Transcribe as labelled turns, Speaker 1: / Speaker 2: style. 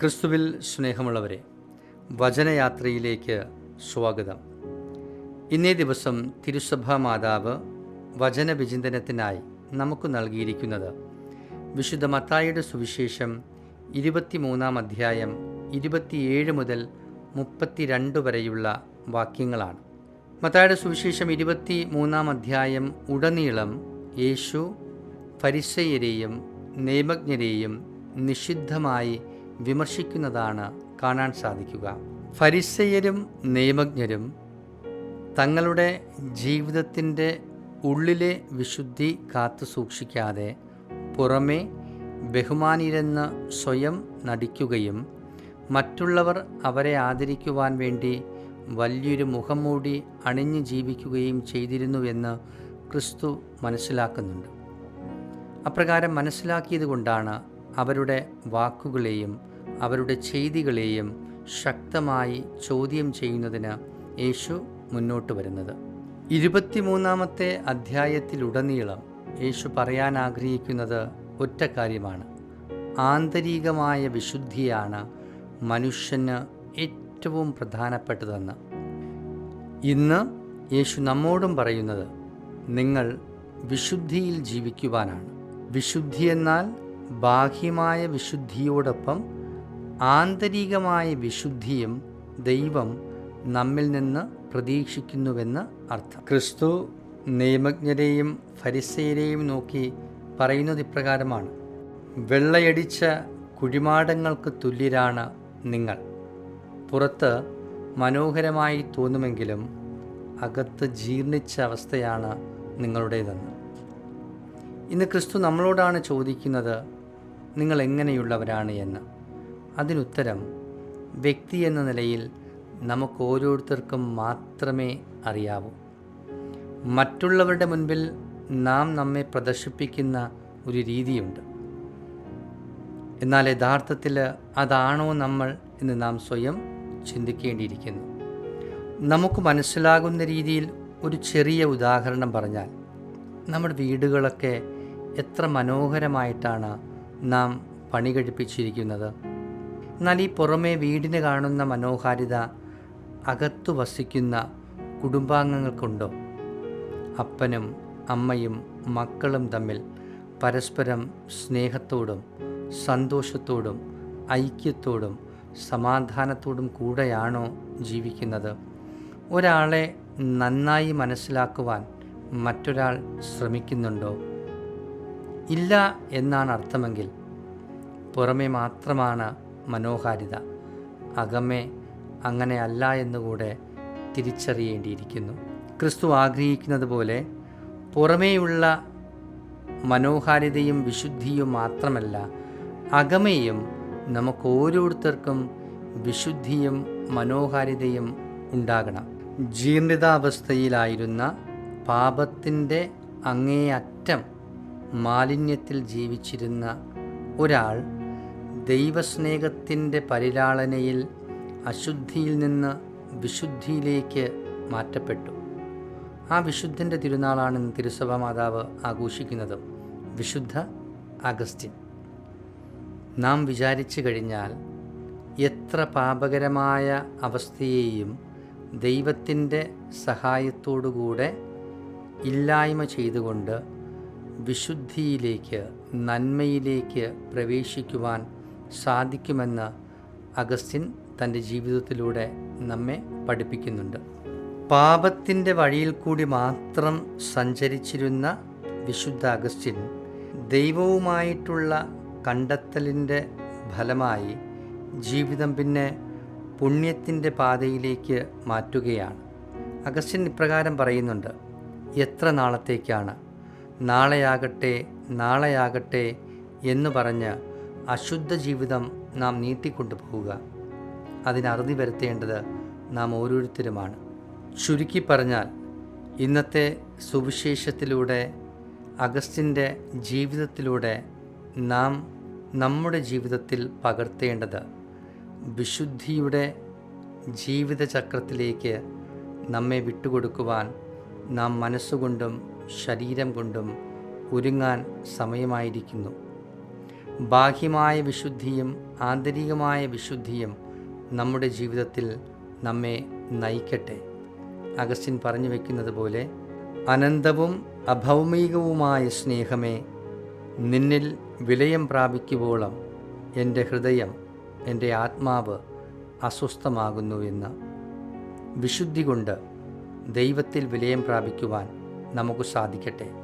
Speaker 1: ക്രിസ്തുവിൽ സ്നേഹമുള്ളവരെ വചനയാത്രയിലേക്ക് സ്വാഗതം. ഇന്നേ ദിവസം തിരുസഭാ മാതാവ് വചനവിചിന്തനത്തിനായി നമുക്ക് നൽകിയിരിക്കുന്നത് വിശുദ്ധ മത്തായിയുടെ സുവിശേഷം ഇരുപത്തിമൂന്നാം അധ്യായം ഇരുപത്തിയേഴ് മുതൽ മുപ്പത്തിരണ്ട് വരെയുള്ള വാക്യങ്ങളാണ്. മത്തായുടെ സുവിശേഷം ഇരുപത്തി മൂന്നാം അധ്യായം ഉടനീളം യേശു ഫരിസയരെയും നിയമജ്ഞരെയും നിഷിദ്ധമായി വിമർശിക്കുന്നതാണ് കാണാൻ സാധിക്കുക. ഫരിസയരും നിയമജ്ഞരും തങ്ങളുടെ ജീവിതത്തിന്റെ ഉള്ളിലെ വിശുദ്ധി കാത്തു സൂക്ഷിക്കാതെ പുറമേ ബഹുമാനിരെന്ന് സ്വയം നടിക്കുകയും മറ്റുള്ളവർ അവരെ ആദരിക്കുവാൻ വേണ്ടി വലിയൊരു മുഖംമൂടി അണിഞ്ഞു ജീവിക്കുകയും ചെയ്തിരുന്നുവെന്ന് ക്രിസ്തു മനസ്സിലാക്കുന്നുണ്ട്. അപ്രകാരം മനസ്സിലാക്കിയത് കൊണ്ടാണ് അവരുടെ വാക്കുകളെയും അവരുടെ ചെയ്തികളെയും ശക്തമായി ചോദ്യം ചെയ്യുന്നതിന് യേശു മുന്നോട്ട് വരുന്നത്. ഇരുപത്തിമൂന്നാമത്തെ അധ്യായത്തിലുടനീളം യേശു പറയാൻ ആഗ്രഹിക്കുന്നത് ഒറ്റ കാര്യമാണ്. ആന്തരികമായ വിശുദ്ധിയാണ് മനുഷ്യന് ഏറ്റവും പ്രധാനപ്പെട്ടതെന്ന്. ഇന്ന് യേശു നമ്മോടും പറയുന്നത് നിങ്ങൾ വിശുദ്ധിയിൽ ജീവിക്കുവാനാണ്. വിശുദ്ധി എന്നാൽ ബാഹ്യമായ വിശുദ്ധിയോടൊപ്പം ആന്തരികമായ വിശുദ്ധിയും ദൈവം നമ്മിൽ നിന്ന് പ്രതീക്ഷിക്കുന്നുവെന്ന് അർത്ഥം. ക്രിസ്തു നിയമജ്ഞരെയും ഫരിസയരെയും നോക്കി പറയുന്നത് ഇപ്രകാരമാണ്. വെള്ളയടിച്ച കുഴിമാടങ്ങൾക്ക് തുല്യരാണ് നിങ്ങൾ. പുറത്ത് മനോഹരമായി തോന്നുമെങ്കിലും അകത്ത് ജീർണിച്ച അവസ്ഥയാണ് നിങ്ങളുടേതെന്ന്. ഇന്ന് ക്രിസ്തു നമ്മളോടാണ് ചോദിക്കുന്നത് നിങ്ങൾ എങ്ങനെയുള്ളവരാണ് എന്ന്. അതിനുത്തരം വ്യക്തി എന്ന നിലയിൽ നമുക്ക് ഓരോരുത്തർക്കും മാത്രമേ അറിയാവൂ. മറ്റുള്ളവരുടെ മുൻപിൽ നാം നമ്മെ പ്രദർശിപ്പിക്കുന്ന ഒരു രീതിയുണ്ട്. എന്നാൽ യഥാർത്ഥത്തിൽ അതാണോ നമ്മൾ എന്ന് നാം സ്വയം ചിന്തിക്കേണ്ടിയിരിക്കുന്നു. നമുക്ക് മനസ്സിലാകുന്ന രീതിയിൽ ഒരു ചെറിയ ഉദാഹരണം പറഞ്ഞാൽ നമ്മുടെ വീടുകളൊക്കെ എത്ര മനോഹരമായിട്ടാണ് നാം പണി കഴിപ്പിച്ചിരിക്കുന്നത്. എന്നാൽ ഈ പുറമേ വീടിന് കാണുന്ന മനോഹാരിത അകത്തു വസിക്കുന്ന കുടുംബാംഗങ്ങൾക്കുണ്ടോ? അപ്പനും അമ്മയും മക്കളും തമ്മിൽ പരസ്പരം സ്നേഹത്തോടും സന്തോഷത്തോടും ഐക്യത്തോടും സമാധാനത്തോടും കൂടെയാണോ ജീവിക്കുന്നത്? ഒരാളെ നന്നായി മനസ്സിലാക്കുവാൻ മറ്റൊരാൾ ശ്രമിക്കുന്നുണ്ടോ? ഇല്ല എന്നാണ് അർത്ഥമെങ്കിൽ പുറമേ മാത്രമാണ് മനോഹാരിത. അകമേ അങ്ങനെയല്ല എന്നുകൂടെ തിരിച്ചറിയേണ്ടിയിരിക്കുന്നു. ക്രിസ്തു ആഗ്രഹിക്കുന്നത് പോലെ പുറമേയുള്ള മനോഹാരിതയും വിശുദ്ധിയും മാത്രമല്ല അകമേയും നമുക്ക് ഓരോരുത്തർക്കും വിശുദ്ധിയും മനോഹാരിതയും ഉണ്ടാകണം. ജീർണിതാവസ്ഥയിലായിരുന്ന പാപത്തിന്റെ അങ്ങേയറ്റം മാലിന്യത്തിൽ ജീവിച്ചിരുന്ന ഒരാൾ ദൈവസ്നേഹത്തിന്റെ പരിലാളനയിൽ അശുദ്ധിയിൽ നിന്ന് വിശുദ്ധിയിലേക്ക് മാറ്റപ്പെട്ടു. ആ വിശുദ്ധന്റെ തിരുനാളാണ് ഇന്ന് തിരുസഭ മാതാവ് ആഘോഷിക്കുന്നത്. വിശുദ്ധ അഗസ്റ്റിൻ. നാം വിചാരിച്ചു കഴിഞ്ഞാൽ എത്ര പാപകരമായ അവസ്ഥയെയും ദൈവത്തിന്റെ സഹായത്തോടുകൂടെ ഇല്ലായ്മ ചെയ്തുകൊണ്ട് വിശുദ്ധിയിലേക്ക് നന്മയിലേക്ക് പ്രവേശിക്കുവാൻ സാധിക്കുമെന്ന് അഗസ്റ്റിൻ തന്റെ ജീവിതത്തിലൂടെ നമ്മെ പഠിപ്പിക്കുന്നുണ്ട്. പാപത്തിന്റെ വഴിയിൽ കൂടി മാത്രം സഞ്ചരിച്ചിരുന്ന വിശുദ്ധ അഗസ്റ്റിൻ ദൈവവുമായിട്ടുള്ള കണ്ടെത്തലിന്റെ ഫലമായി ജീവിതം പിന്നെ പുണ്യത്തിന്റെ പാതയിലേക്ക് മാറ്റുകയാണ്. അഗസ്റ്റിൻ ഇപ്രകാരം പറയുന്നുണ്ട് എത്ര നാളത്തേക്കാണ് നാളെയാകട്ടെ നാളെയാകട്ടെ എന്ന് പറഞ്ഞ് അശുദ്ധ ജീവിതം നാം നീട്ടിക്കൊണ്ടു പോവുക അതിനറുതി വരുത്തേണ്ടത് നാം ഓരോരുത്തരുമാണ്. ചുരുക്കി പറഞ്ഞാൽ ഇന്നത്തെ സുവിശേഷത്തിലൂടെ അഗസ്റ്റിന്റെ ജീവിതത്തിലൂടെ നാം നമ്മുടെ ജീവിതത്തിൽ പകർത്തേണ്ടത് വിശുദ്ധിയുടെ ജീവിതചക്രത്തിലേക്ക് നമ്മെ വിട്ടുകൊടുക്കുവാൻ നാം മനസ്സുകൊണ്ടും ശരീരം കൊണ്ടും ഒരുങ്ങാൻ സമയമായിരിക്കുന്നു. ബാഹ്യമായ വിശുദ്ധിയും ആന്തരികമായ വിശുദ്ധിയും നമ്മുടെ ജീവിതത്തിൽ നമ്മെ നയിക്കട്ടെ. അഗസ്റ്റിൻ പറഞ്ഞു വയ്ക്കുന്നത് പോലെ അനന്തവും അഭൗമികവുമായ സ്നേഹമേ നിന്നിൽ വിലയം പ്രാപിക്കുവോളം എന്റെ ഹൃദയം എന്റെ ആത്മാവ് അസ്വസ്ഥമാകുന്നുവെന്ന് വിശുദ്ധി കൊണ്ട് ദൈവത്തിൽ വിലയം പ്രാപിക്കുവാൻ നമുക്ക് സാധിക്കട്ടെ.